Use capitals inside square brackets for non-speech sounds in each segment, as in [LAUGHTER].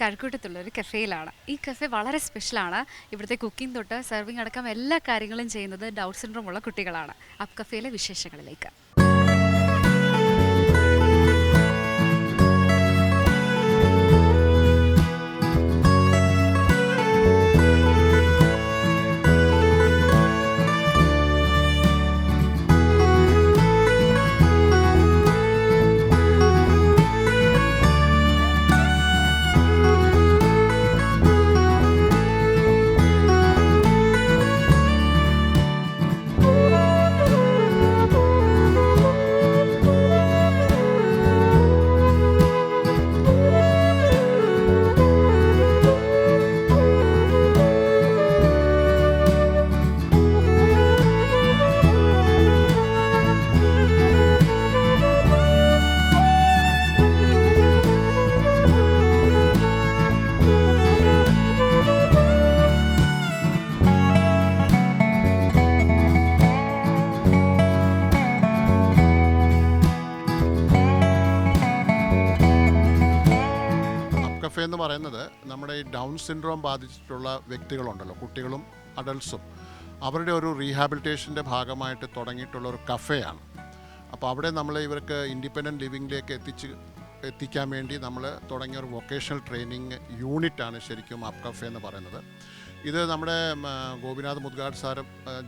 കഴക്കൂട്ടത്തുള്ള ഒരു കഫേയിലാണ് ഈ കഫേ വളരെ സ്പെഷ്യലാണ് ഇവിടുത്തെ കുക്കിംഗ് തൊട്ട് സെർവിങ് അടക്കം എല്ലാ കാര്യങ്ങളും ചെയ്യുന്നത് ഡൗട്ട് സിൻഡ്രോം ഉള്ള കുട്ടികളാണ്. അപ്പ് കഫേയിലെ വിശേഷങ്ങളിലേക്ക്. സിൻഡ്രോം ബാധിച്ചിട്ടുള്ള വ്യക്തികളുണ്ടല്ലോ കുട്ടികളും അഡൾട്ട്സും അവരുടെ ഒരു റീഹാബിലിറ്റേഷന്റെ ഭാഗമായിട്ട് തുടങ്ങിയിട്ടുള്ള ഒരു കഫേയാണ്. അപ്പോൾ അവിടെ നമ്മൾ ഇവർക്ക് ഇൻഡിപെൻഡന്റ് ലിവിങ്ങിലേക്ക് എത്തിച്ച് എത്തിക്കാൻ വേണ്ടി നമ്മൾ തുടങ്ങിയ ഒരു വൊക്കേഷണൽ ട്രെയിനിങ് യൂണിറ്റാണ് ശരിക്കും അപ് കഫേ എന്ന് പറയുന്നത്. ഇത് നമ്മുടെ ഗോപിനാഥ് മുദ്ഗാഡ് സാറ്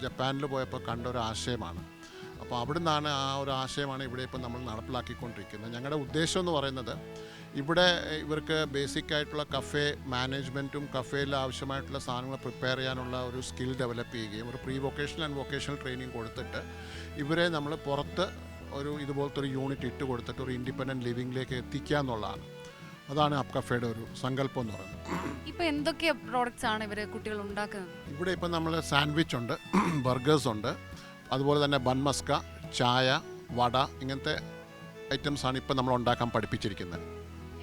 ജപ്പാനിൽ പോയപ്പോൾ കണ്ട ഒരു ആശയമാണ്. അപ്പോൾ അവിടെ നിന്നാണ് ആ ഒരു ആശയമാണ് ഇവിടെ ഇപ്പം നമ്മൾ നടപ്പിലാക്കിക്കൊണ്ടിരിക്കുന്നത്. ഞങ്ങളുടെ ഉദ്ദേശം എന്ന് പറയുന്നത് ഇവിടെ ഇവർക്ക് ബേസിക് ആയിട്ടുള്ള കഫേ മാനേജ്മെന്റും കഫേയിൽ ആവശ്യമായിട്ടുള്ള സാധനങ്ങൾ പ്രിപ്പയർ ചെയ്യാനുള്ള ഒരു സ്കിൽ ഡെവലപ്പ് ചെയ്യുകയും ഒരു pre vocational and vocational training കൊടുത്തിട്ട് ഇവരെ നമ്മൾ പുറത്ത് ഒരു ഇതുപോലത്തെ ഒരു യൂണിറ്റ് ഇട്ട് കൊടുത്തിട്ട് ഒരു ഇൻഡിപെൻഡന്റ് ലിവിങ്ങിലേക്ക് എത്തിക്കുക എന്നുള്ളതാണ്. അതാണ് അപ് കഫേയുടെ ഒരു സങ്കല്പം എന്ന് പറയുന്നത്. ഇപ്പോൾ എന്തൊക്കെ പ്രോഡക്റ്റ്സ് ആണ് ഇവർ കുട്ടികൾ ഉണ്ടാക്കുന്നത്? ഇവിടെ ഇപ്പം നമ്മൾ സാൻഡ്വിച്ച് ഉണ്ട് [CLEARS THROAT] ബർഗേഴ്സ് ഉണ്ട് അതുപോലെ തന്നെ ബൺമസ്ക ചായ വട ഇങ്ങനത്തെ ഐറ്റംസ് ആണ് ഇപ്പം നമ്മൾ ഉണ്ടാക്കാൻ പഠിപ്പിച്ചിരിക്കുന്നത്.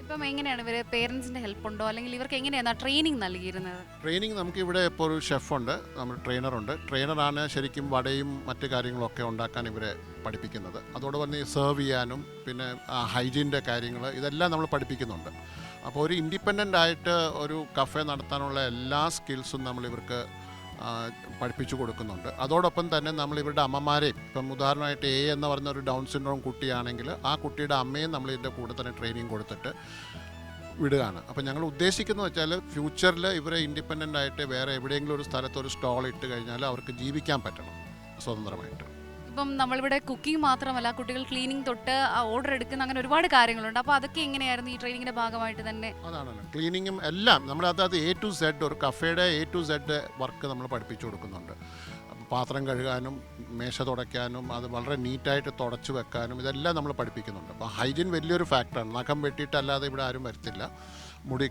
ഇപ്പം എങ്ങനെയാണ് ഇവർ പേരൻസിന്റെ ഹെൽപ്പ് ഉണ്ടോ? അല്ലെങ്കിൽ ഇവർക്ക് എങ്ങനെയാണ് ട്രെയിനിങ് നൽകിയിരുന്നത്? ട്രെയിനിങ് നമുക്ക് ഇവിടെ ഇപ്പോൾ ഒരു ഉണ്ട് നമ്മൾ ട്രെയിനറുണ്ട് ട്രെയിനറാണ് ശരിക്കും വടയും മറ്റു കാര്യങ്ങളൊക്കെ ഉണ്ടാക്കാൻ ഇവരെ പഠിപ്പിക്കുന്നത്. അതോടൊപ്പം തന്നെ സെർവ് ചെയ്യാനും പിന്നെ ഹൈജീന്റെ കാര്യങ്ങൾ ഇതെല്ലാം നമ്മൾ പഠിപ്പിക്കുന്നുണ്ട്. അപ്പോൾ ഒരു ഇൻഡിപെൻഡന്റ് ആയിട്ട് ഒരു കഫേ നടത്താനുള്ള എല്ലാ സ്കിൽസും നമ്മൾ ഇവർക്ക് പഠിപ്പിച്ചു കൊടുക്കുന്നുണ്ട്. അതോടൊപ്പം തന്നെ നമ്മൾ ഇവരുടെ അമ്മമാരെയും ഇപ്പം ഉദാഹരണമായിട്ട് എ എന്ന് പറഞ്ഞ ഒരു ഡൗൺ സിൻഡ്രോം കുട്ടിയാണെങ്കിൽ ആ കുട്ടിയുടെ അമ്മയും നമ്മൾ ഇതിന്റെ കൂടെ തന്നെ ട്രെയിനിങ് കൊടുത്തിട്ട് വിടുകയാണ്. അപ്പോൾ ഞങ്ങൾ ഉദ്ദേശിക്കുന്നത് വെച്ചാൽ ഫ്യൂച്ചറിൽ ഇവരെ ഇൻഡിപെൻഡന്റ് ആയിട്ട് വേറെ എവിടെയെങ്കിലും ഒരു സ്ഥലത്ത് ഒരു സ്റ്റോൾ ഇട്ട് കഴിഞ്ഞാൽ അവർക്ക് ജീവിക്കാൻ പറ്റണം സ്വതന്ത്രമായിട്ട്. ഇപ്പം നമ്മളിവിടെ കുക്കിംഗ് മാത്രമല്ല കുട്ടികൾ ക്ലീനിങ് തൊട്ട് ഓർഡർ എടുക്കുന്ന അങ്ങനെ ഒരുപാട് കാര്യങ്ങളുണ്ട്. അപ്പോൾ അതൊക്കെ എങ്ങനെയായിരുന്നു? ഈ ട്രെയിനിങ്ങിന്റെ ഭാഗമായിട്ട് തന്നെ. അതാണ് ക്ലീനിങ്ങും എല്ലാം നമ്മൾ അതായത് എ ടു സെഡ് ഒരു കഫേയുടെ എ ടു സെഡ് വർക്ക് നമ്മൾ പഠിപ്പിച്ചു കൊടുക്കുന്നുണ്ട്. പാത്രം കഴുകാനും മേശ തുടയ്ക്കാനും അത് വളരെ നീറ്റായിട്ട് തുടച്ചു വെക്കാനും ഇതെല്ലാം നമ്മൾ പഠിപ്പിക്കുന്നുണ്ട്. അപ്പോൾ ഹൈജീൻ വലിയൊരു ഫാക്ടറാണ് നഖം വെട്ടിയിട്ടല്ലാതെ ഇവിടെ ആരും വരത്തില്ല. മുടി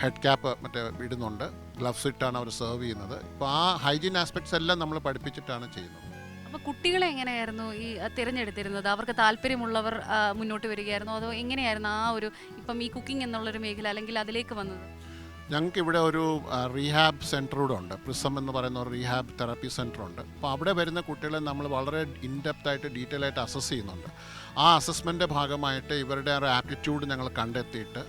ഹെഡ് ക്യാപ്പ് മറ്റേ ഇടുന്നുണ്ട്. ഗ്ലവ്സ് ഇട്ടാണ് അവർ സെർവ് ചെയ്യുന്നത്. ഇപ്പോൾ ആ ഹൈജീൻ ആസ്പെക്ട്സ് എല്ലാം നമ്മൾ പഠിപ്പിച്ചിട്ടാണ് ചെയ്യുന്നത്. അപ്പോൾ കുട്ടികളെ എങ്ങനെയായിരുന്നു ഈ തിരഞ്ഞെടുത്തിരുന്നത്? അവർക്ക് താല്പര്യമുള്ളവർ മുന്നോട്ട് വരികയായിരുന്നു? അതോ എങ്ങനെയായിരുന്നു ആ ഒരു ഇപ്പം ഈ കുക്കിംഗ് എന്നുള്ളൊരു മേഖല അല്ലെങ്കിൽ അതിലേക്ക് വന്നത്? ഞങ്ങൾക്ക് ഇവിടെ ഒരു റീഹാബ് സെന്റർ കൂടെ ഉണ്ട്. പ്രിസം എന്ന് പറയുന്ന ഒരു റീഹാബ് തെറാപ്പി സെന്റർ ഉണ്ട്. അപ്പോൾ അവിടെ വരുന്ന കുട്ടികളെ നമ്മൾ വളരെ ഇൻഡെപ്ത് ആയിട്ട് ഡീറ്റെയിൽ ആയിട്ട് അസസ് ചെയ്യുന്നുണ്ട്. ആ അസസ്മെന്റെ ഭാഗമായിട്ട് ഇവരുടെ ആ ഒരു ആപ്റ്റിറ്റ്യൂഡ് ഞങ്ങൾ കണ്ടെത്തിയിട്ട്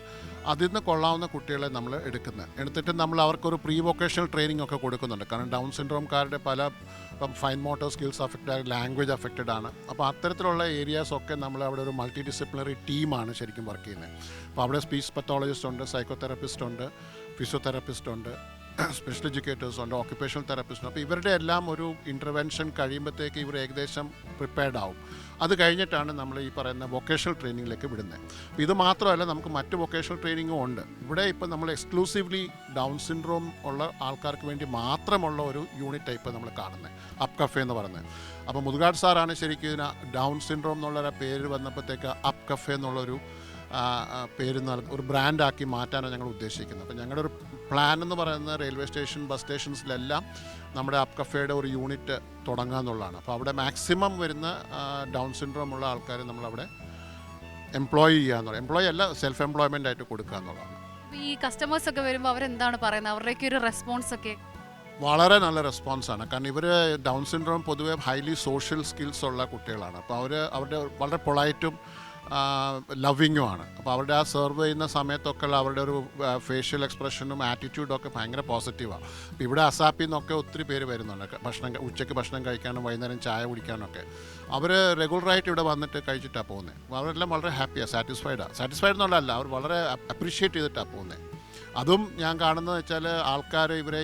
അതിൽ നിന്ന് കൊള്ളാവുന്ന കുട്ടികളെ നമ്മൾ എടുക്കുന്നത്. എടുത്തിട്ട് നമ്മൾ അവർക്കൊരു പ്രീ വൊക്കേഷണൽ ട്രെയിനിങ് ഒക്കെ കൊടുക്കുന്നുണ്ട്. കാരണം ഡൗൺ സിൻഡ്രോംകാരുടെ പല ഇപ്പം ഫൈൻ മോട്ടോർ സ്കിൽസ് അഫക്റ്റഡ് ആയ ലാംഗ്വേജ് അഫക്റ്റഡ് ആണ്. അപ്പോൾ അത്തരത്തിലുള്ള ഏരിയാസ് ഒക്കെ നമ്മൾ അവിടെ ഒരു മൾട്ടി ഡിസിപ്ലിനറി ടീമാണ് ശരിക്കും വർക്ക് ചെയ്യുന്നത്. അപ്പോൾ അവിടെ സ്പീച്ച് പത്തോളജിസ്റ്റ് ഉണ്ട് സൈക്കോതെറാപ്പിസ്റ്റ് ഉണ്ട് ഫിസിയോതെറാപ്പിസ്റ്റ് ഉണ്ട് സ്പെഷ്യൽ എഡ്യൂക്കേറ്റേഴ്സ് ഉണ്ട് ഓക്യുപ്പേഷണൽ തെറാപ്പിസ്റ്റ് ഉണ്ട്. അപ്പോൾ ഇവരുടെ എല്ലാം ഒരു ഇന്റർവെൻഷൻ കഴിയുമ്പോഴത്തേക്ക് ഇവർ ഏകദേശം പ്രിപ്പയർഡ് ആവും. അത് കഴിഞ്ഞിട്ടാണ് നമ്മൾ ഈ പറയുന്ന വൊക്കേഷണൽ ട്രെയിനിങ്ങിലേക്ക് വിടുന്നത്. അപ്പോൾ ഇത് മാത്രമല്ല നമുക്ക് മറ്റ് വൊക്കേഷണൽ ട്രെയിനിങ്ങും ഉണ്ട്. ഇവിടെ ഇപ്പോൾ നമ്മൾ എക്സ്ക്ലൂസീവ്ലി ഡൗൺ സിൻഡ്രോം ഉള്ള ആൾക്കാർക്ക് വേണ്ടി മാത്രമുള്ള ഒരു യൂണിറ്റ് ടൈപ്പ് നമ്മൾ കാണുന്നത്. അപ് കഫേ എന്ന് പറയുന്നത്. അപ്പോൾ മുതുകാട് സാറാണ് ശരിക്കും ഇതിന് ഡൗൺ സിൻഡ്രോം എന്നുള്ള പേര് വന്നപ്പോഴത്തേക്ക് അപ് കഫേ എന്നുള്ളൊരു പേര് നൽകും ഒരു ബ്രാൻഡാക്കി മാറ്റാനാണ് ഞങ്ങൾ ഉദ്ദേശിക്കുന്നത്. അപ്പോൾ ഞങ്ങളുടെ ഒരു പ്ലാൻ എന്ന് പറയുന്നത് റെയിൽവേ സ്റ്റേഷൻ ബസ് സ്റ്റേഷൻസിലെല്ലാം നമ്മുടെ അപ് കഫേയുടെ ഒരു യൂണിറ്റ് തുടങ്ങുക എന്നുള്ളതാണ്. അപ്പോൾ അവിടെ മാക്സിമം വരുന്ന ഡൗൺ സിൻഡ്രോം ഉള്ള ആൾക്കാരെ നമ്മളവിടെ എംപ്ലോയ് ചെയ്യുക എന്നുള്ളത് എംപ്ലോയി അല്ല സെൽഫ് എംപ്ലോയ്മെന്റ് ആയിട്ട് കൊടുക്കുക എന്നുള്ളതാണ്. ഈ കസ്റ്റമേഴ്സ് ഒക്കെ വരുമ്പോൾ അവരെന്താണ് പറയുന്നത്? അവരുടെയൊക്കെ ഒരു റെസ്പോൺസ് ഒക്കെ? വളരെ നല്ല റെസ്പോൺസാണ് കാരണം ഇവർ ഡൗൺ സിൻഡ്രോം പൊതുവേ ഹൈലി സോഷ്യൽ സ്കിൽസ് ഉള്ള കുട്ടികളാണ്. അപ്പോൾ അവർ അവരുടെ വളരെ പൊളൈറ്റും ലവിങ്ങുമാണ് അപ്പോൾ അവരുടെ ആ സെർവ് ചെയ്യുന്ന സമയത്തൊക്കെ അവരുടെ ഒരു ഫേഷ്യൽ എക്സ്പ്രഷനും ആറ്റിറ്റ്യൂഡും ഒക്കെ ഭയങ്കര പോസിറ്റീവാണ് അപ്പോൾ ഇവിടെ അസാപ്പിൽ നിന്നൊക്കെ ഒത്തിരി പേര് വരുന്നുണ്ട്. ഭക്ഷണം ഉച്ചയ്ക്ക് ഭക്ഷണം കഴിക്കാനും വൈകുന്നേരം ചായ കുടിക്കാനൊക്കെ. അവർ റെഗുലറായിട്ട് ഇവിടെ വന്നിട്ട് കഴിച്ചിട്ടാണ് പോകുന്നത് അവരെല്ലാം വളരെ ഹാപ്പിയാണ് സാറ്റിസ്ഫൈഡാണ് സാറ്റിസ്ഫൈഡ് എന്നുള്ളതല്ല അവർ വളരെ അപ്രീഷിയേറ്റ് ചെയ്തിട്ടാണ് പോകുന്നത് അതും ഞാൻ കാണുന്നത് വെച്ചാൽ ആൾക്കാർ ഇവരെ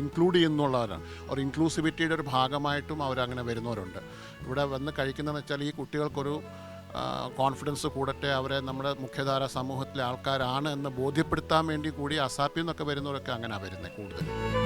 ഇൻക്ലൂഡ് ചെയ്യുന്നുള്ളവരാണ്. ഒരു ഇൻക്ലൂസിവിറ്റിയുടെ ഒരു ഭാഗമായിട്ടും അവരങ്ങനെ വരുന്നവരുണ്ട്. ഇവിടെ വന്ന് കഴിക്കുന്നതെന്ന് വെച്ചാൽ ഈ കുട്ടികൾക്കൊരു കോൺഫിഡൻസ് കൂടട്ടെ അവരെ നമ്മുടെ മുഖ്യധാര സമൂഹത്തിലെ ആൾക്കാരാണ് എന്ന് ബോധ്യപ്പെടുത്താൻ വേണ്ടി കൂടി അസാപ്പിൽ നിന്നൊക്കെ വരുന്നവരൊക്കെ അങ്ങനെ വരുന്നത് കൂടുതൽ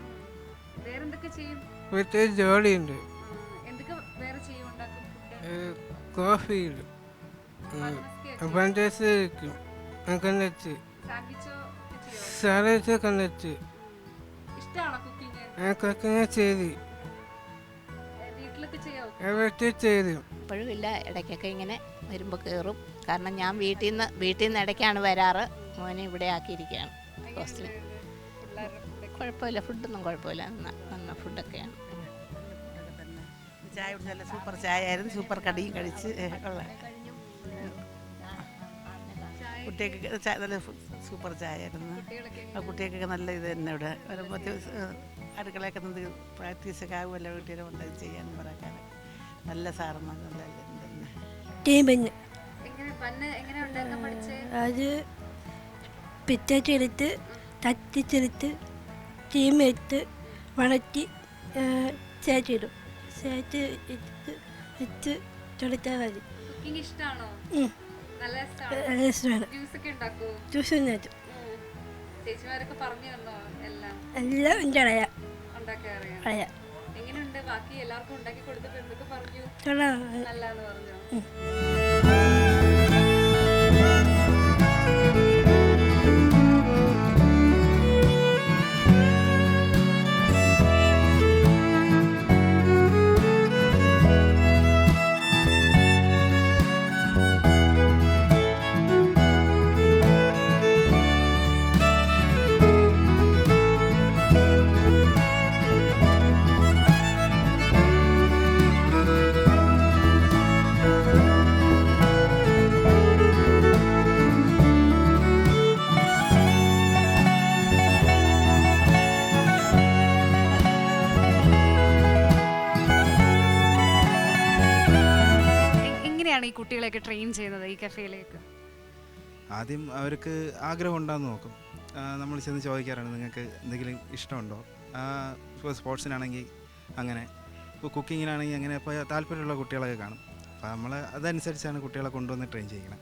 ചെയ്യും? ഇവിടുത്തെ ജോലിയുണ്ട്. ആ, എന്തൊക്കെ വേറെ ചെയ്യും ഉണ്ടാക്കും? ഫുഡ്? കോഫിയിൽ പഞ്ചായത്ത് വെക്കും. കൊണ്ടാച്ച് സാൻഡ്വിച്ചോ ഒക്കെ ചെയ്യോ? സാലഡ് കൊണ്ടാച്ച് ഇഷ്ടമാണോ കുക്കിംഗ് കൊക്കിനെ ചെയ്ത്. വീട്ടിലൊക്കെ ചെയ്യോ? എവിടെ ചെയ്തു. എപ്പോഴും ഇല്ല. ഇടയ്ക്കൊക്കെ ഇങ്ങനെ വരുമ്പോൾ കയറും കാരണം ഞാൻ വീട്ടിൽ നിന്ന് വീട്ടിൽ നിന്ന് ഇടയ്ക്കാണ് വരാറ്. മോനെ ഇവിടെ ആക്കിയിരിക്കുകയാണ്. ഹോസ്റ്റലിൽ. കുഴപ്പമില്ല. ഫുഡൊന്നും കുഴപ്പമില്ല. നല്ല ഫുഡൊക്കെയാണ്. ചായ കുടിച്ചല്ല സൂപ്പർ ചായ ആയിരുന്നു സൂപ്പർ കടിയും കഴിച്ച് ഉള്ള. കുട്ടികൾക്ക് നല്ല സൂപ്പർ ചായ ആയിരുന്നു കുട്ടികൾക്കൊക്കെ നല്ല ഇത് തന്നെ ഇവിടെ. വരുമ്പോൾ അടുക്കളയൊക്കെ നിന്ന് പ്രാക്ടീസൊക്കെ ആകുമല്ലോ കുട്ടികളെ കൊണ്ട് ചെയ്യാൻ പറയാനൊക്കെ. നല്ല സാറന്മാർ നല്ല പഠിച്ചേ? അത് പിറ്റേച്ചെടുത്ത് തട്ടിച്ചെടുത്ത് ടീമെടുത്ത് വഴറ്റി ചേച്ചിടും ചേച്ചി ഇട്ട് വെച്ച് കൊടുത്താൽ മതി. ഇഷ്ടമാണോ നല്ല ഇഷ്ടമാണ് ജ്യൂസ് ഒക്കെ ഉണ്ടാക്കുവോ ട്യൂഷൻ നേട്ടു ഉം. ചേച്ചിമാരൊക്കെ പറഞ്ഞു തന്നോ എല്ലാം? എല്ലാം എന്റെ എങ്ങനെയുണ്ട്? ബാക്കി എല്ലാവർക്കും ഉണ്ടാക്കി കൊടുത്തപ്പോ എന്തൊക്കെ പറഞ്ഞു. നല്ലാന്ന് പറഞ്ഞു? ഈ കുട്ടികളെയൊക്കെ ട്രെയിൻ ചെയ്യുന്നത് ഈ കഫേയിലേക്ക് ആദ്യം അവർക്ക് ആഗ്രഹം ഉണ്ടാകുന്ന നോക്കും. നമ്മൾ ചെന്ന് ചോദിക്കാറാണ് നിങ്ങൾക്ക് എന്തെങ്കിലും ഇഷ്ടമുണ്ടോ? ഇപ്പോൾ സ്പോർട്സിനാണെങ്കിൽ അങ്ങനെ. ഇപ്പോൾ കുക്കിങ്ങിനാണെങ്കിൽ അങ്ങനെ ഇപ്പോൾ താല്പര്യമുള്ള കുട്ടികളൊക്കെ കാണും. അപ്പോൾ നമ്മൾ അതനുസരിച്ചാണ് കുട്ടികളെ കൊണ്ടുവന്ന് ട്രെയിൻ ചെയ്യണം.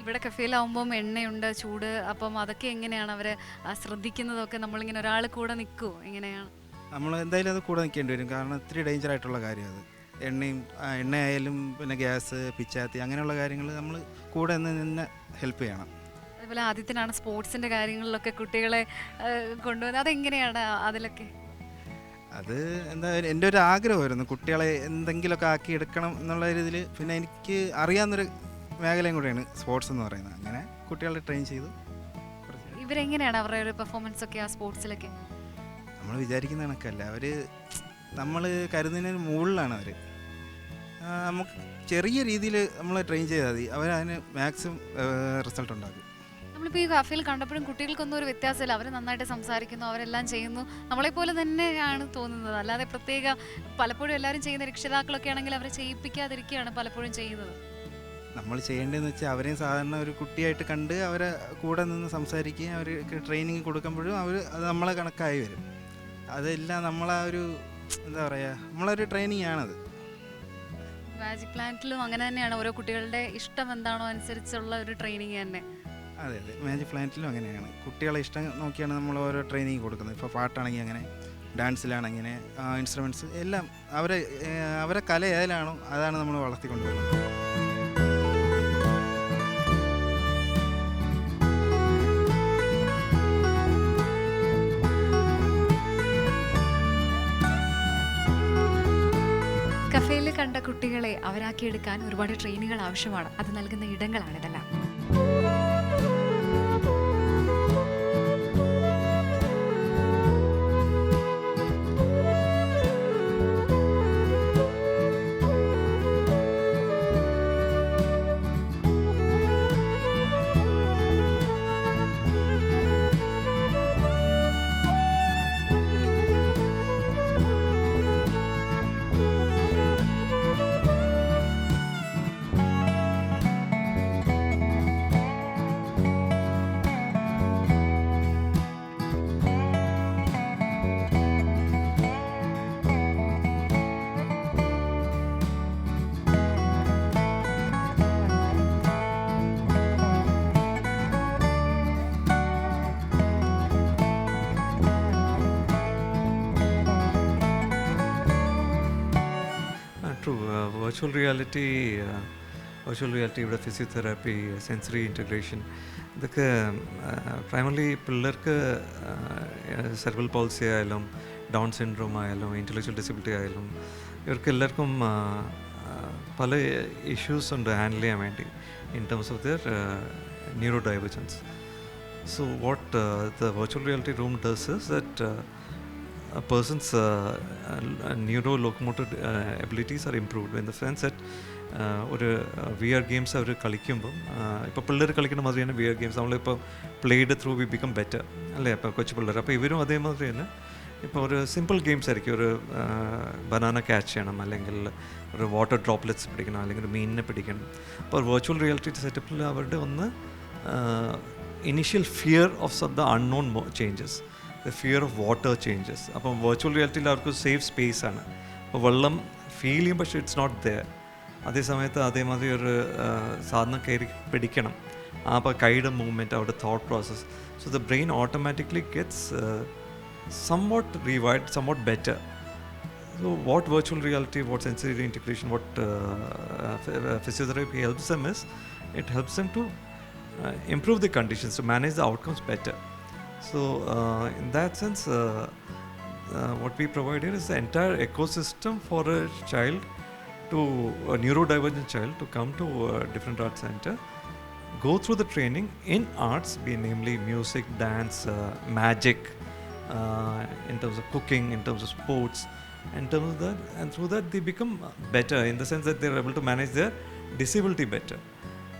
ഇവിടെ കഫേയിലാവുമ്പം എണ്ണയുണ്ട് ചൂട്. അപ്പം അതൊക്കെ എങ്ങനെയാണ് അവർ ശ്രദ്ധിക്കുന്നതൊക്കെ നമ്മളിങ്ങനെ ഒരാൾ കൂടെ നിൽക്കുമോ എങ്ങനെയാണ്? നമ്മൾ എന്തായാലും അത് കൂടെ നിൽക്കേണ്ടി വരും. കാരണം ഇത്തിരി ഡേഞ്ചർ ആയിട്ടുള്ള കാര്യമാണ് അത്. എണ്ണയും എണ്ണ എണ്ണയായാലും പിന്നെ ഗ്യാസ് പിച്ചാത്തി അങ്ങനെയുള്ള കാര്യങ്ങൾ നമ്മൾ കൂടെ നിന്ന് ഹെൽപ്പ് ചെയ്യണം. അതുപോലെ ആദ്യത്തിനാണ് സ്പോർട്സിന്റെ കാര്യങ്ങളിലൊക്കെ കുട്ടികളെ കൊണ്ടുവന്നത് അതെങ്ങനെയാണ് അതിലൊക്കെ? അത് എന്താ എന്റെ ഒരു ആഗ്രഹമായിരുന്നു കുട്ടികളെ എന്തെങ്കിലുമൊക്കെ ആക്കി എടുക്കണം എന്നുള്ള രീതിയിൽ. പിന്നെ എനിക്ക് അറിയാവുന്നൊരു മേഖലയും കൂടെയാണ് സ്പോർട്സ് എന്ന് പറയുന്നത്. അങ്ങനെ കുട്ടികളെ ട്രെയിൻ ചെയ്തു. ഇവരെങ്ങനെയാണ് അവരുടെ ഒരു പെർഫോമൻസ് ഒക്കെ ആ സ്പോർട്സിലൊക്കെ നമ്മൾ വിചാരിക്കുന്ന കണക്കല്ല. അവർ നമ്മൾ കരുതുന്നതിന് മുകളിലാണ് അവർ നമുക്ക് ചെറിയ രീതിയിൽ നമ്മൾ ട്രെയിൻ ചെയ്താൽ മതി. അവരതിന് മാക്സിമം റിസൾട്ട് ഉണ്ടാക്കും. നമ്മളിപ്പോൾ ഈ കഫയിൽ കണ്ടപ്പോഴും കുട്ടികൾക്കൊന്നും ഒരു വ്യത്യാസമില്ല. അവർ നന്നായിട്ട് സംസാരിക്കുന്നു അവരെല്ലാം ചെയ്യുന്നു. നമ്മളെപ്പോലെ തന്നെയാണ് തോന്നുന്നത്. അല്ലാതെ പ്രത്യേക പലപ്പോഴും എല്ലാവരും ചെയ്യുന്ന രക്ഷിതാക്കളൊക്കെ ആണെങ്കിൽ അവരെ ചെയ്യിപ്പിക്കാതിരിക്കുകയാണ് പലപ്പോഴും ചെയ്യുന്നത്. നമ്മൾ ചെയ്യേണ്ടതെന്ന് വെച്ചാൽ അവരെയും സാധാരണ ഒരു കുട്ടിയായിട്ട് കണ്ട് അവരെ കൂടെ നിന്ന് സംസാരിക്കുകയും അവർക്ക് ട്രെയിനിങ് കൊടുക്കുമ്പോഴും അവർ അത് നമ്മളെ കണക്കായി വരും. അതെല്ലാം നമ്മളാ ഒരു എന്താ പറയുക നമ്മളൊരു ട്രെയിനിങ് ആണത് മാജിക് പ്ലാന്റിലും അങ്ങനെ തന്നെയാണ്. ഓരോ കുട്ടികളുടെ ഇഷ്ടം എന്താണോ അനുസരിച്ചുള്ള ഒരു ട്രെയിനിങ് തന്നെ. അതെ അതെ. മാജിക് പ്ലാന്റിലും അങ്ങനെയാണ്. കുട്ടികളെ ഇഷ്ടം നോക്കിയാണ് നമ്മൾ ഓരോ ട്രെയിനിങ് കൊടുക്കുന്നത്. ഇപ്പോൾ പാട്ടാണെങ്കിൽ അങ്ങനെ ഡാൻസിലാണെങ്കിൽ ഇൻസ്ട്രുമെന്റ്സ് എല്ലാം അവരെ അവരെ കല ഏതിലാണോ അതാണ് നമ്മൾ വളർത്തിക്കൊണ്ടുവരുന്നത്. അവരാക്കിയെടുക്കാൻ ഒരുപാട് ട്രെയിനുകൾ ആവശ്യമാണ്. അത് നൽകുന്ന ഇടങ്ങളാണ് ഇതെല്ലാം. വെർച്വൽ റിയാലിറ്റി വെർച്വൽ റിയാലിറ്റി ഇവിടെ ഫിസിയോതെറാപ്പി സെൻസറി ഇന്റഗ്രേഷൻ ഇതൊക്കെ പ്രൈമർലി പിള്ളേർക്ക് സെർവൽ പോളിസി ആയാലും ഡൗൺ സിൻഡ്രോം ആയാലും ഇന്റലക്ച്വൽ ഡിസബിലിറ്റി ആയാലും ഇവർക്ക് എല്ലാവർക്കും പല ഇഷ്യൂസ് ഉണ്ട് ഹാൻഡിൽ ചെയ്യാൻ വേണ്ടി in terms of their neurodivergence so what the virtual reality room is that uh, a person's uh, uh, neurolocomotor uh, abilities are improved. In the sense that uh, ഒരു V R games അവർ കളിക്കുമ്പം ഇപ്പോൾ പിള്ളേർ കളിക്കുന്ന മാതിരി തന്നെ V R games നമ്മളിപ്പോൾ played through we become better അല്ലേ? അപ്പോൾ കൊച്ചു പിള്ളേർ അപ്പോൾ ഇവരും അതേമാതിരി തന്നെ ഇപ്പോൾ ഒരു സിമ്പിൾ ഗെയിംസ് ആയിരിക്കും. ഒരു ബനാന ക്യാച്ച് ചെയ്യണം അല്ലെങ്കിൽ ഒരു വാട്ടർ ഡ്രോപ്ലെറ്റ്സ് പിടിക്കണം അല്ലെങ്കിൽ ഒരു മീനിനെ പിടിക്കണം. അപ്പോൾ വെർച്വൽ റിയാലിറ്റി സെറ്റപ്പിൽ അവരുടെ ഒന്ന് initial fear of the unknown changes the fear of water changes അപ്പം വെർച്വൽ റിയാലിറ്റിയിൽ അവർക്ക് സേഫ് സ്പേസ് ആണ് അപ്പോൾ വെള്ളം ഫീൽ ചെയ്യും പക്ഷേ ഇറ്റ്സ് നോട്ട് ദയർ അതേ സമയത്ത് അതേമാതിരി ഒരു സാധനം കയറി പിടിക്കണം ആ അപ്പോൾ കൈയുടെ മൂവ്മെന്റ് അവരുടെ thought process so the brain automatically gets revived, somewhat better. So, what virtual reality, what sensory integration, what uh, uh, physiotherapy helps them is it helps them to uh, improve the conditions, to manage the outcomes better. So, uh, in that sense, uh, uh, what we provide here is the entire ecosystem for a child to a neurodivergent child to come to a different art center go through the training in arts be namely music dance uh, magic uh, in terms of cooking in terms of sports in terms of that and through that they become better in the sense that they're able to manage their disability better.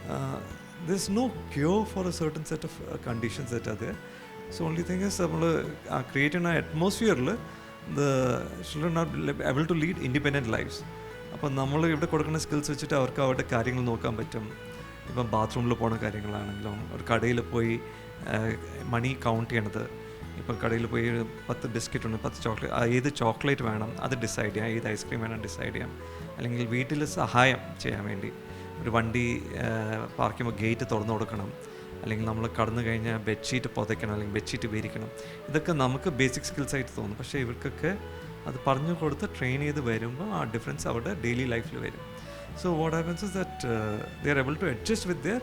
Uh, there's no cure for a certain set of conditions that are there so only thing is നമ്മൾ create ചെയ്യുന്ന അറ്റ്മോസ്ഫിയറിൽ the children are able to lead independent lives അപ്പം നമ്മൾ ഇവിടെ കൊടുക്കുന്ന skills വെച്ചിട്ട് അവർക്ക് അവരുടെ കാര്യങ്ങൾ നോക്കാൻ പറ്റും. ഇപ്പം ബാത്റൂമിൽ പോണ കാര്യങ്ങളാണെങ്കിലും ഒരു കടയിൽ പോയി മണി കൗണ്ട് ചെയ്യണത്. ഇപ്പം കടയിൽ പോയി പത്ത് ബിസ്ക്കറ്റ് ഉണ്ട് പത്ത് ചോക്ലേറ്റ് ഏത് ചോക്ലേറ്റ് വേണം അത് ഡിസൈഡ് ചെയ്യാം. ഏത് ഐസ്ക്രീം വേണം ഡിസൈഡ് ചെയ്യാം. അല്ലെങ്കിൽ വീട്ടിൽ സഹായം ചെയ്യാൻ വേണ്ടി ഒരു വണ്ടി പാർക്ക് ചെയ്യുമ്പോൾ ഗേറ്റ് തുറന്നു കൊടുക്കണം. അല്ലെങ്കിൽ നമ്മൾ കടന്നു കഴിഞ്ഞാൽ ബെഡ്ഷീറ്റ് പുതയ്ക്കണം അല്ലെങ്കിൽ ബെഡ്ഷീറ്റ് വിരിക്കണം. ഇതൊക്കെ നമുക്ക് ബേസിക് സ്കിൽസ് ആയിട്ട് തോന്നും. പക്ഷേ ഇവർക്കൊക്കെ അത് പറഞ്ഞു കൊടുത്ത് ട്രെയിൻ ചെയ്ത് വരുമ്പോൾ ആ ഡിഫറൻസ് അവരുടെ ഡെയിലി ലൈഫിൽ വരും. So what happens is that they are able to adjust with their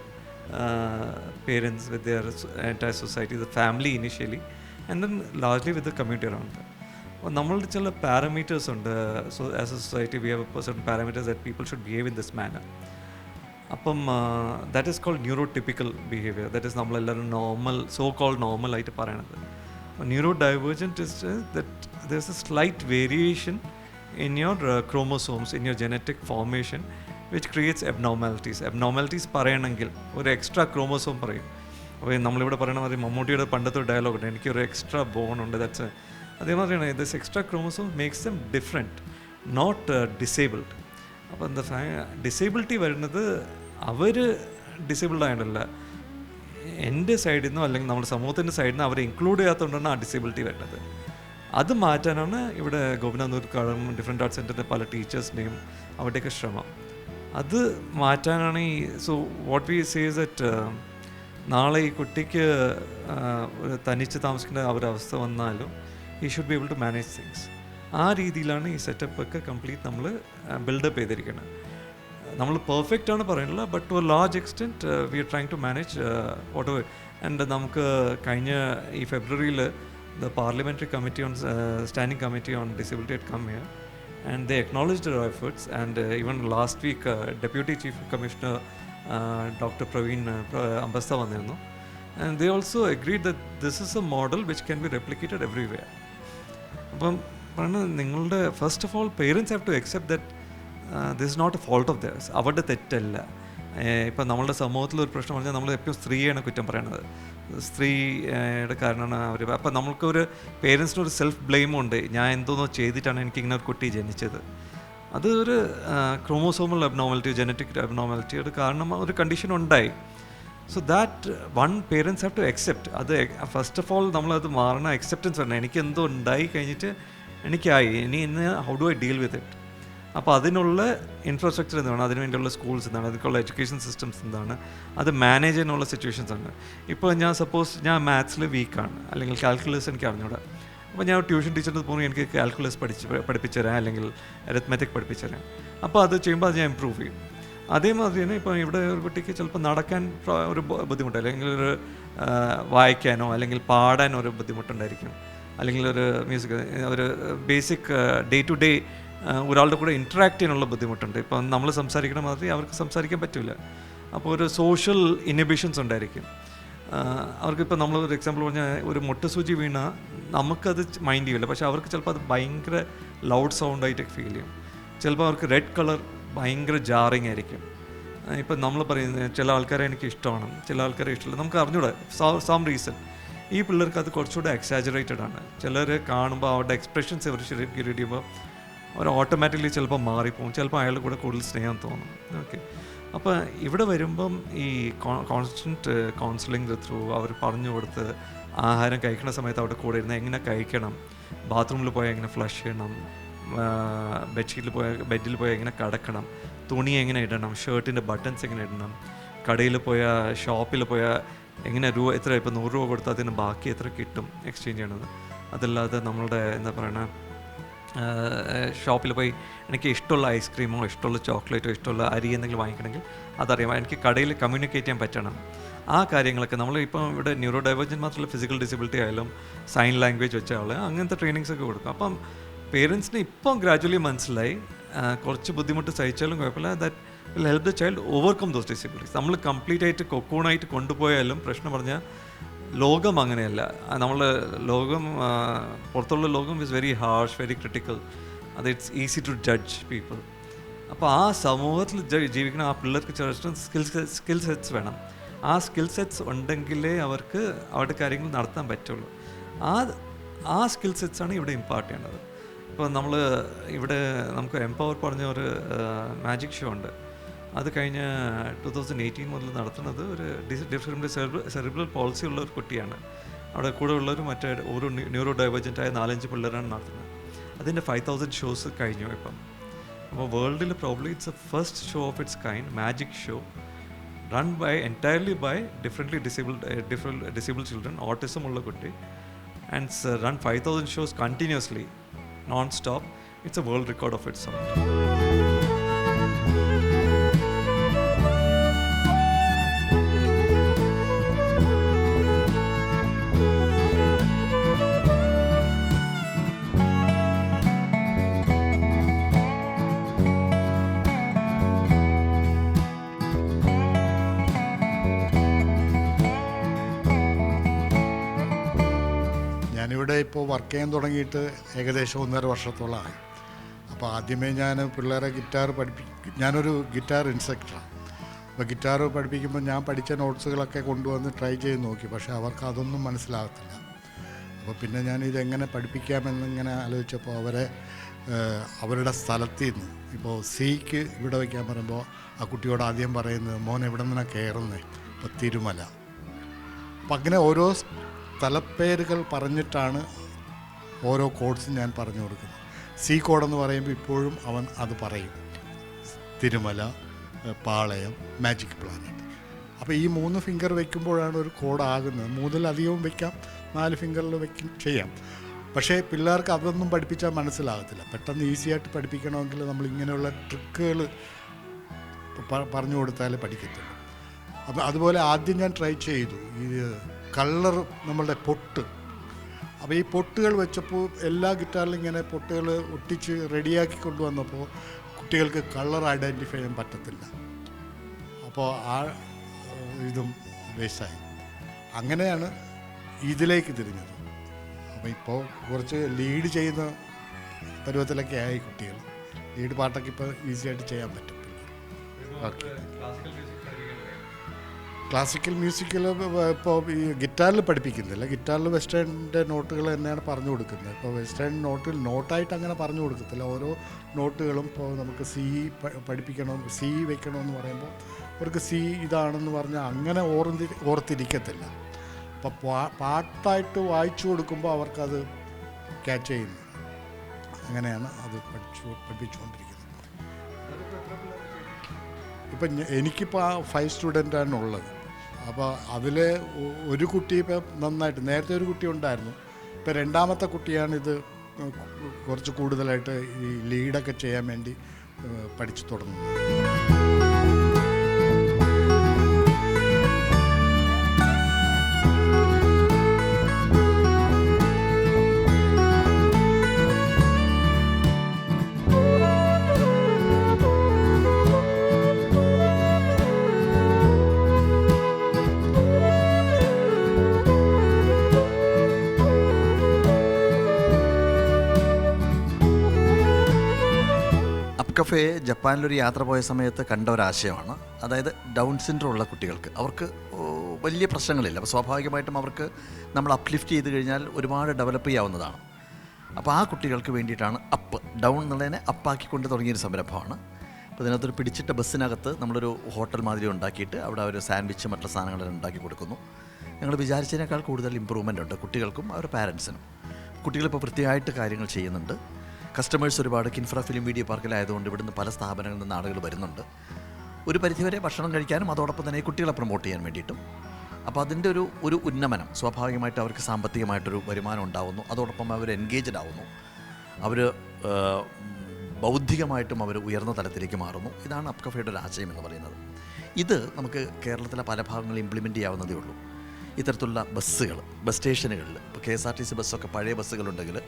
parents with their entire society the family initially and then largely with the community around നമ്മളുടെ ചില പാരാമീറ്റേഴ്സ് ഉണ്ട്. So as a society we have person parameters that people should behave in this manner അപ്പം that is called neurotypical behaviour that is നമ്മളെല്ലാവരും normal so called normal ആയിട്ട് പറയണത്. Neurodivergent is that there is a slight variation in your chromosomes in your genetic formation which creates abnormalities abnormalities പറയണമെങ്കിൽ ഒരു extra chromosome പറയും. അപ്പോൾ നമ്മളിവിടെ പറയണ മാതിരി മമ്മൂട്ടിയുടെ പണ്ടത്തെ ഡയലോഗ് ഉണ്ട്. എനിക്കൊരു എക്സ്ട്രാ ബോൺ ഉണ്ട്. That's അതേമാതിരിയാണ് this extra chromosome makes them different not disabled അപ്പോൾ എന്താ ഡിസേബിലിറ്റി വരുന്നത് അവർ ഡിസേബിൾഡ് ആയതല്ല. എന്റെ സൈഡിൽ നിന്നോ അല്ലെങ്കിൽ നമ്മുടെ സമൂഹത്തിന്റെ സൈഡിൽ നിന്ന് അവരെ ഇൻക്ലൂഡ് ചെയ്യാത്തതുകൊണ്ടാണ് ആ ഡിസേബിലിറ്റി വരുന്നത്. അത് മാറ്റാനാണ് ഇവിടെ ഗോപിനാഥ് കാടും ഡിഫറെന്റ് ആർട്സ് സെന്ററിന്റെ പല ടീച്ചേഴ്സിന്റെയും അവരുടെയൊക്കെ ശ്രമം. അത് മാറ്റാനാണ് ഈ so what we says that നാളെ ഈ കുട്ടിക്ക് ഒരു തനിച്ച് താമസിക്കേണ്ട അവസ്ഥ വന്നാലും ഈ should be able to manage things ആ രീതിയിലാണ് ഈ സെറ്റപ്പ് ഒക്കെ കംപ്ലീറ്റ് നമ്മൾ ബിൽഡപ്പ് ചെയ്തിരിക്കുന്നത് നമ്മൾ പെർഫെക്റ്റ് ആണ് പറയുന്നില്ല but to a large extent we are trying to manage what and നമുക്ക് കഴിഞ്ഞ ഈ ഫെബ്രുവരിയിൽ the parliamentary committee on standing committee on disability at കമ്മിയർ and the acknowledged efforts and even last week deputy chief commissioner doctor Praveen Ambashta വന്നിരുന്നു. And they also agree the this is a model which can be replicated every way അപ്പം പറഞ്ഞത് നിങ്ങളുടെ first of all parents have to accept that this not a fault of theirs അവരുടെ തെറ്റല്ല. ഇപ്പം നമ്മളുടെ സമൂഹത്തിൽ ഒരു പ്രശ്നം പറഞ്ഞാൽ നമ്മൾ എപ്പോഴും സ്ത്രീയാണ് കുറ്റം പറയണത്. സ്ത്രീയുടെ കാരണമാണ് അവർ അപ്പം നമ്മൾക്കൊരു പേരൻസിനൊരു സെൽഫ് ബ്ലെയിം ഉണ്ട്. ഞാൻ എന്തോന്നോ ചെയ്തിട്ടാണ് എനിക്ക് ഇങ്ങനെ ഒരു കുട്ടി ജനിച്ചത്. അത് ഒരു ക്രോമോസോമൽ അബ്നോമാലിറ്റി ജനറ്റിക് അബ്നോമാലിറ്റിയുടെ കാരണം ഒരു കണ്ടീഷൻ ഉണ്ടായി. So that one parents have to accept അത് ഫസ്റ്റ് ഓഫ് ഓൾ നമ്മളത് മാറണ. അക്സെപ്റ്റൻസ് വരണം. എനിക്ക് എന്തോ ഉണ്ടായി കഴിഞ്ഞിട്ട് എനിക്കായി. ഇനി ഇന്ന് how do I deal with it അപ്പോൾ അതിനുള്ള ഇൻഫ്രാസ്ട്രക്ചർ എന്താണ്? അതിന് വേണ്ടിയുള്ള സ്കൂൾസ് എന്താണ്? അതിനുള്ള എഡ്യൂക്കേഷൻ സിസ്റ്റംസ് എന്താണ്? അത് മാനേജ് ചെയ്യാനുള്ള സിറ്റുവേഷൻസ് ആണ്. ഇപ്പോൾ ഞാൻ സപ്പോസ് ഞാൻ മാത്സിൽ വീക്കാണ് അല്ലെങ്കിൽ കാൽക്കുലേഴ്സ് എനിക്ക് അറിഞ്ഞൂടാ. അപ്പോൾ ഞാൻ ട്യൂഷൻ ടീച്ചറിന്റെ പോകുന്നു എനിക്ക് കാൽക്കുലേഴ്സ് പഠിച്ച് പഠിപ്പിച്ചു തരാം അല്ലെങ്കിൽ അരിത്മെറ്റിക് പഠിപ്പിച്ചു തരാം അപ്പോൾ അത് ചെയ്യുമ്പോൾ അത് ഞാൻ ഇമ്പ്രൂവ് ചെയ്യും. അതേമാതിരി തന്നെ ഇപ്പോൾ ഇവിടെ ഒരു കുട്ടിക്ക് ചിലപ്പോൾ നടക്കാൻ ഒരു ബുദ്ധിമുട്ട് അല്ലെങ്കിൽ ഒരു വായിക്കാനോ അല്ലെങ്കിൽ പാടാനോ ഒരു ബുദ്ധിമുട്ടുണ്ടായിരിക്കും. അല്ലെങ്കിൽ ഒരു മ്യൂസിക് ഒരു ബേസിക് ഡേ ടു ഡേ ഒരാളുടെ കൂടെ ഇൻട്രാക്ട് ചെയ്യാനുള്ള ബുദ്ധിമുട്ടുണ്ട്. ഇപ്പം നമ്മൾ സംസാരിക്കണ മാതിരി അവർക്ക് സംസാരിക്കാൻ പറ്റില്ല അപ്പോൾ ഒരു സോഷ്യൽ ഇനിബിഷൻസ് ഉണ്ടായിരിക്കും. അവർക്കിപ്പോൾ നമ്മൾ ഒരു എക്സാമ്പിൾ പറഞ്ഞാൽ ഒരു മുട്ടസൂചി വീണ നമുക്കത് മൈൻഡ് ചെയ്യില്ല പക്ഷേ അവർക്ക് ചിലപ്പോൾ അത് ഭയങ്കര ലൗഡ് സൗണ്ടായിട്ട് ഫീൽ ചെയ്യും. ചിലപ്പോൾ അവർക്ക് റെഡ് കളർ ഭയങ്കര ജാറിങ് ആയിരിക്കും. ഇപ്പം നമ്മൾ പറയുന്നത് ചില ആൾക്കാരെ എനിക്ക് ഇഷ്ടമാണ്. ചില ആൾക്കാരെ ഇഷ്ടമില്ല. നമുക്ക് അറിഞ്ഞൂടെ. സം റീസൺ ഈ പിള്ളേർക്ക് അത് കുറച്ചുകൂടെ എക്സാജറേറ്റഡ് ആണ്. ചിലർ കാണുമ്പോൾ അവരുടെ എക്സ്പ്രഷൻസ് അവർ ശരിക്കും ചെയ്യുമ്പോൾ അവർ ഓട്ടോമാറ്റിക്കലി ചിലപ്പോൾ മാറിപ്പോകും ചിലപ്പോൾ അയാളുടെ കൂടെ കൂടുതൽ സ്നേഹം തോന്നും. ഓക്കെ അപ്പോൾ ഇവിടെ വരുമ്പം ഈ കോൺസ്റ്റന്റ് കൗൺസിലിംഗ് ത്രൂ അവർ പറഞ്ഞു കൊടുത്ത് ആഹാരം കഴിക്കുന്ന സമയത്ത് അവിടെ കൂടെ ഇരുന്ന് എങ്ങനെ കഴിക്കണം? ബാത്റൂമിൽ പോയാൽ എങ്ങനെ ഫ്ലഷ് ചെയ്യണം? ബെഡ്ഷീറ്റിൽ പോയാൽ ബെഡിൽ പോയാൽ എങ്ങനെ കിടക്കണം? തുണി എങ്ങനെ ഇടണം? ഷർട്ടിന്റെ ബട്ടൺസ് എങ്ങനെ ഇടണം? കടയിൽ പോയാൽ ഷോപ്പിൽ പോയാൽ എങ്ങനെ രൂപ എത്ര ഇപ്പോൾ നൂറ് രൂപ കൊടുത്താൽ അതിന് ബാക്കി എത്ര കിട്ടും? എക്സ്ചേഞ്ച് ചെയ്യണത്. അതല്ലാതെ നമ്മളുടെ എന്താ പറയണ ഷോപ്പിൽ പോയി എനിക്ക് ഇഷ്ടമുള്ള ഐസ്ക്രീമോ ഇഷ്ടമുള്ള ചോക്ലേറ്റോ ഇഷ്ടമുള്ള അരി എന്തെങ്കിലും വാങ്ങിക്കണമെങ്കിൽ അതറിയാം. എനിക്ക് കടയിൽ കമ്മ്യൂണിക്കേറ്റ് ചെയ്യാൻ പറ്റണം. ആ കാര്യങ്ങളൊക്കെ നമ്മൾ ഇപ്പം ഇവിടെ ന്യൂറോ ഡൈവേർജൻ മാത്രമല്ല ഫിസിക്കൽ ഡിസബിലിറ്റി ആയാലും സൈൻ ലാംഗ്വേജ് വെച്ച ആൾ അങ്ങനത്തെ ട്രെയിനിങ്സ് ഒക്കെ കൊടുക്കും. അപ്പം പേരൻസിന് ഇപ്പം ഗ്രാജുവലി മനസ്സിലായി കുറച്ച് ബുദ്ധിമുട്ട് സഹിച്ചാലും കുഴപ്പമില്ല that will help the child overcome those disabilities നമ്മൾ കംപ്ലീറ്റ് ആയിട്ട് കൊക്കൂണായിട്ട് കൊണ്ടുപോയാലും പ്രശ്നം പറഞ്ഞാൽ ലോകം അങ്ങനെയല്ല. നമ്മൾ ലോകം പുറത്തുള്ള ലോകം is very harsh very critical അത് it's easy to judge people അപ്പോൾ ആ സമൂഹത്തിൽ ജീവിക്കുന്ന ആ പിള്ളേർക്ക് ചെറിയ സ്കിൽ സ്കിൽ സെറ്റ്സ് വേണം. ആ സ്കിൽ സെറ്റ്സ് ഉണ്ടെങ്കിലേ അവർക്ക് അവരുടെ കാര്യങ്ങൾ നടത്താൻ പറ്റുള്ളൂ. ആ ആ സ്കിൽ സെറ്റ്സാണ് ഇവിടെ ഇമ്പാർട്ട് ചെയ്യേണ്ടത്. ഇപ്പോൾ നമ്മൾ ഇവിടെ നമുക്ക് എംപവർ പറഞ്ഞ ഒരു മാജിക് ഷോ ഉണ്ട്. അത് കഴിഞ്ഞ ടു തൗസൻഡ് എയ്റ്റീൻ മുതൽ നടത്തുന്നത് ഒരു ഡിഫറെന്റ് സെറിബ്രൽ പോളിസി ഉള്ള ഒരു കുട്ടിയാണ്. അവിടെ കൂടെ ഉള്ളവർ മറ്റേ ഒരു ന്യൂറോ ഡൈവേർജന്റ് ആയ നാലഞ്ച് പിള്ളേരാണ് നടത്തുന്നത്. അതിന്റെ ഫൈവ് തൗസൻഡ് ഷോസ് കഴിഞ്ഞു ഇപ്പം. അപ്പോൾ വേൾഡിൽ probably it's a first show of its kind magic show run by entirely by differently disabled different disabled children autism ഉള്ള കുട്ടി. And run five thousand shows continuously non stop it's a world record of its own work ചെയ്യാൻ തുടങ്ങിയിട്ട് ഏകദേശം ഒന്നര വർഷത്തോളമായി. അപ്പോൾ ആദ്യമേ ഞാൻ പിള്ളേരെ ഗിറ്റാർ പഠിപ്പി ഞാനൊരു ഗിറ്റാർ ഇൻസ്ട്രക്ടറാണ്. അപ്പോൾ ഗിറ്റാർ പഠിപ്പിക്കുമ്പോൾ ഞാൻ പഠിച്ച നോട്ട്സുകളൊക്കെ കൊണ്ടുവന്ന് ട്രൈ ചെയ്ത് നോക്കി പക്ഷേ അവർക്ക് അതൊന്നും മനസ്സിലാകത്തില്ല. അപ്പോൾ പിന്നെ ഞാൻ ഇതെങ്ങനെ പഠിപ്പിക്കാമെന്നിങ്ങനെ ആലോചിച്ചപ്പോൾ അവരെ അവരുടെ സ്ഥലത്ത് നിന്ന് ഇപ്പോൾ സിക്ക് ഇവിടെ വയ്ക്കാൻ പറയുമ്പോൾ ആ കുട്ടിയോട് ആദ്യം പറയുന്നത് മോൻ എവിടെ നിന്നാണ് കയറുന്നത്? ഇപ്പോൾ തിരുമല. അപ്പം അങ്ങനെ ഓരോ സ്ഥലപ്പേരുകൾ പറഞ്ഞിട്ടാണ് ഓരോ കോഡ്സും ഞാൻ പറഞ്ഞു കൊടുക്കുന്നത്. സി കോഡെന്ന് പറയുമ്പോൾ ഇപ്പോഴും അവൻ അത് പറയും. തിരുമല പാളയം മാജിക് പ്ലാനറ്റ് അപ്പോൾ ഈ മൂന്ന് ഫിംഗർ വെക്കുമ്പോഴാണ് ഒരു കോഡ് ആകുന്നത്. മൂന്നിലധികവും വെക്കാം നാല് ഫിംഗറിൽ വെക്കും ചെയ്യാം. പക്ഷേ പിള്ളേർക്ക് അതൊന്നും പഠിപ്പിച്ചാൽ മനസ്സിലാകത്തില്ല. പെട്ടെന്ന് ഈസിയായിട്ട് പഠിപ്പിക്കണമെങ്കിൽ നമ്മൾ ഇങ്ങനെയുള്ള ട്രിക്കുകൾ പറഞ്ഞു കൊടുത്താലേ പഠിക്കത്തുള്ളൂ. അപ്പം അതുപോലെ ആദ്യം ഞാൻ ട്രൈ ചെയ്തു. ഈ കളർ നമ്മളുടെ പൊട്ട്. അപ്പോൾ ഈ പൊട്ടുകൾ വെച്ചപ്പോൾ എല്ലാ ഗിറ്റാറിലും ഇങ്ങനെ പൊട്ടുകൾ ഒട്ടിച്ച് റെഡിയാക്കി കൊണ്ടുവന്നപ്പോൾ കുട്ടികൾക്ക് കളർ ഐഡന്റിഫൈ ചെയ്യാൻ പറ്റത്തില്ല. അപ്പോൾ ആ ഇതും വേസ്റ്റായി. അങ്ങനെയാണ് ഇതിലേക്ക് തിരിഞ്ഞത്. അപ്പോൾ ഇപ്പോൾ കുറച്ച് ലീഡ് ചെയ്യുന്ന പരുവത്തിലൊക്കെ ആയി കുട്ടികൾ. ലീഡ് പാട്ടൊക്കെ ഇപ്പോൾ ഈസിയായിട്ട് ചെയ്യാൻ പറ്റും. ഓക്കെ. ക്ലാസിക്കൽ മ്യൂസിക്കിൽ ഇപ്പോൾ ഈ ഗിറ്റാറിൽ പഠിപ്പിക്കുന്നില്ല. ഗിറ്റാറിൽ വെസ്റ്റേണിന്റെ നോട്ടുകൾ തന്നെയാണ് പറഞ്ഞു കൊടുക്കുന്നത്. ഇപ്പോൾ വെസ്റ്റേൺ നോട്ടിൽ നോട്ടായിട്ട് അങ്ങനെ പറഞ്ഞു കൊടുക്കത്തില്ല. ഓരോ നോട്ടുകളും ഇപ്പോൾ നമുക്ക് സി പഠിപ്പിക്കണം സി വെക്കണമെന്ന് പറയുമ്പോൾ അവർക്ക് സി ഇതാണെന്ന് പറഞ്ഞാൽ അങ്ങനെ ഓർന്തി ഓർത്തിരിക്കത്തില്ല. അപ്പോൾ പാട്ടായിട്ട് വായിച്ചു കൊടുക്കുമ്പോൾ അവർക്കത് ക്യാച്ച് ചെയ്യുന്നു അങ്ങനെയാണ് അത് പഠിച്ചു പഠിപ്പിച്ചുകൊണ്ടിരിക്കുന്നത്. ഇപ്പം എനിക്കിപ്പോൾ ഫൈവ് സ്റ്റുഡന്റാണ് ഉള്ളത്. അപ്പോൾ അതിൽ ഒരു കുട്ടി ഇപ്പം നന്നായിട്ട് നേരത്തെ ഒരു കുട്ടി ഉണ്ടായിരുന്നു. ഇപ്പം രണ്ടാമത്തെ കുട്ടിയാണ് ഇത് കുറച്ച് കൂടുതലായിട്ട് ഈ ലീഡൊക്കെ ചെയ്യാൻ വേണ്ടി പഠിച്ചു തുടങ്ങുന്നത്. കഫേ ജപ്പാനിലൊരു യാത്ര പോയ സമയത്ത് കണ്ട ഒരാശയമാണ്. അതായത് ഡൗൺ സിൻഡ്രോം ഉള്ള കുട്ടികൾക്ക്. അവർക്ക് വലിയ പ്രശ്നങ്ങളില്ല. അപ്പോൾ സ്വാഭാവികമായിട്ടും അവർക്ക് നമ്മൾ അപ്ലിഫ്റ്റ് ചെയ്ത് കഴിഞ്ഞാൽ ഒരുപാട് ഡെവലപ്പ് ചെയ്യാവുന്നതാണ്. അപ്പോൾ ആ കുട്ടികൾക്ക് വേണ്ടിയിട്ടാണ് അപ്പ്. ഡൗൺ എന്നുള്ളതിനെ അപ്പാക്കിക്കൊണ്ട് തുടങ്ങിയൊരു സംരംഭമാണ്. അപ്പോൾ ഇതിനകത്തൊരു പിടിച്ചിട്ട ബസ്സിനകത്ത് നമ്മളൊരു ഹോട്ടൽ മാതിരി ഉണ്ടാക്കിയിട്ട് അവിടെ ഒരു സാൻഡ്വിച്ച് മറ്റുള്ള സാധനങ്ങളെല്ലാം ഉണ്ടാക്കി കൊടുക്കുന്നു. ഞങ്ങൾ വിചാരിച്ചതിനേക്കാൾ കൂടുതൽ ഇമ്പ്രൂവ്മെന്റ് ഉണ്ട് കുട്ടികൾക്കും അവരുടെ പാരൻസിനും. കുട്ടികളിപ്പോൾ വൃത്തിയായിട്ട് കാര്യങ്ങൾ ചെയ്യുന്നുണ്ട്. കസ്റ്റമേഴ്സ് ഒരുപാട് കിൻഫ്ര ഫിലിം വീഡിയോ പാർക്കിലായതുകൊണ്ട് ഇവിടുന്ന് പല സ്ഥാപനങ്ങളിൽ നിന്ന് ആളുകൾ വരുന്നുണ്ട്. ഒരു പരിധിവരെ ഭക്ഷണം കഴിക്കാനും അതോടൊപ്പം തന്നെ കുട്ടികളെ പ്രൊമോട്ട് ചെയ്യാൻ വേണ്ടിയിട്ടും. അപ്പോൾ അതിന്റെ ഒരു ഒരു ഉന്നമനം സ്വാഭാവികമായിട്ട് അവർക്ക് സാമ്പത്തികമായിട്ടൊരു വരുമാനം ഉണ്ടാവുന്നു. അതോടൊപ്പം അവർ എൻഗേജ്ഡ് ആവുന്നു. അവർ ബൗദ്ധികമായിട്ടും അവർ ഉയർന്ന തലത്തിലേക്ക് മാറുന്നു. ഇതാണ് അപ്കഫയുടെ ഒരു ആശയം എന്ന് പറയുന്നത്. ഇത് നമുക്ക് കേരളത്തിലെ പല ഭാഗങ്ങളിൽ ഇംപ്ലിമെന്റ് ചെയ്യാവുന്നതേ ഉള്ളൂ. ഇത്തരത്തിലുള്ള ബസ്സുകൾ ബസ് സ്റ്റേഷനുകളിൽ ഇപ്പോൾ K S R T C ബസ്സൊക്കെ പഴയ ബസ്സുകളുണ്ടെങ്കിൽ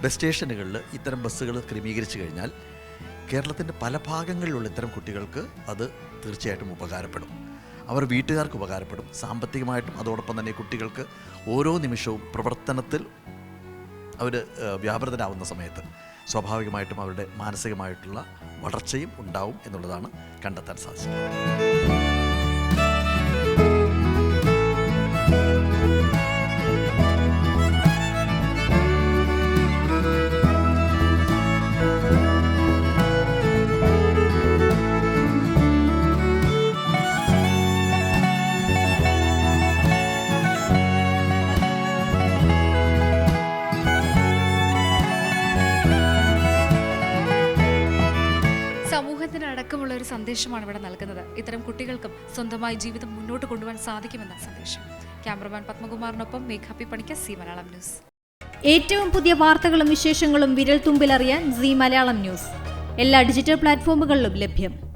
ബസ് സ്റ്റേഷനുകളിൽ ഇത്തരം ബസ്സുകൾ ക്രമീകരിച്ചു കഴിഞ്ഞാൽ കേരളത്തിന്റെ പല ഭാഗങ്ങളിലുള്ള ഇത്തരം കുട്ടികൾക്ക് അത് തീർച്ചയായിട്ടും ഉപകാരപ്പെടും. അവർ വീട്ടുകാർക്ക് ഉപകാരപ്പെടും. സാമ്പത്തികമായിട്ടും അതോടൊപ്പം തന്നെ കുട്ടികൾക്ക് ഓരോ നിമിഷവും പ്രവർത്തനത്തിൽ അവർ വ്യാപൃതരാവുന്ന സമയത്ത് സ്വാഭാവികമായിട്ടും അവരുടെ മാനസികമായിട്ടുള്ള വളർച്ചയും ഉണ്ടാവും എന്നുള്ളതാണ് കണ്ടെത്താൻ സാധിച്ചത്. സന്ദേശമാണ് ഇവിടെ നൽകുന്നത്. ഇത്തരം കുട്ടികൾക്കും സ്വന്തമായി ജീവിതം മുന്നോട്ട് കൊണ്ടുപോകാൻ സാധിക്കുമെന്ന സന്ദേശം. ക്യാമറമാൻ പത്മകുമാറിനൊപ്പം മേഘാപ്പി പണിക്ക് സി മലയാളം ന്യൂസ്. ഏറ്റവും പുതിയ വാർത്തകളും വിശേഷങ്ങളും വിരൽ തുമ്പിലറിയാൻ സി മലയാളം ന്യൂസ്. എല്ലാ ഡിജിറ്റൽ പ്ലാറ്റ്ഫോമുകളിലും ലഭ്യം.